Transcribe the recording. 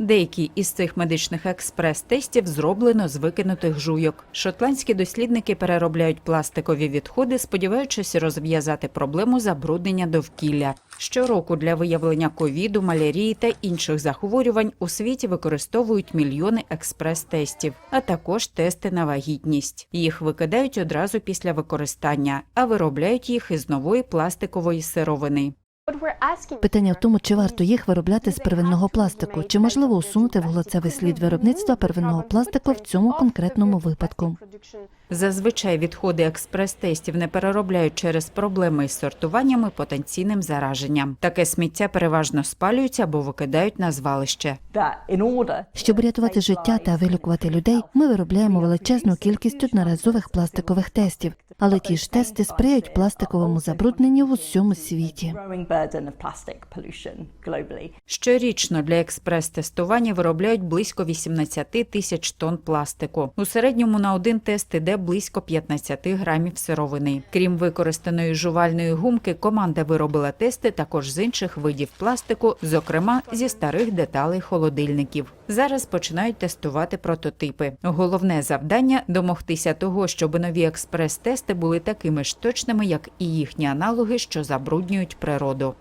Деякі із цих медичних експрес-тестів зроблено з викинутих жуйок. Шотландські дослідники переробляють пластикові відходи, сподіваючись розв'язати проблему забруднення довкілля. Щороку для виявлення ковіду, малярії та інших захворювань у світі використовують мільйони експрес-тестів, а також тести на вагітність. Їх викидають одразу після використання, а виробляють їх із нової пластикової сировини. Питання в тому, чи варто їх виробляти з первинного пластику, чи можливо усунути вуглецевий слід виробництва первинного пластику в цьому конкретному випадку. Зазвичай відходи експрес-тестів не переробляють через проблеми із сортуванням і потенційним зараженням. Таке сміття переважно спалюють або викидають на звалище. Щоб врятувати життя та вилікувати людей, ми виробляємо величезну кількість одноразових пластикових тестів, але ті ж тести сприяють пластиковому забрудненню в усьому світі. Щорічно для експрес-тестування виробляють близько 18 тисяч тонн пластику. У середньому на один тест іде близько 15 грамів сировини. Крім використаної жувальної гумки, команда виробила тести також з інших видів пластику, зокрема зі старих деталей холодильників. Зараз починають тестувати прототипи. Головне завдання домогтися того, щоб нові експрес-тести були такими ж точними, як і їхні аналоги, що забруднюють природу.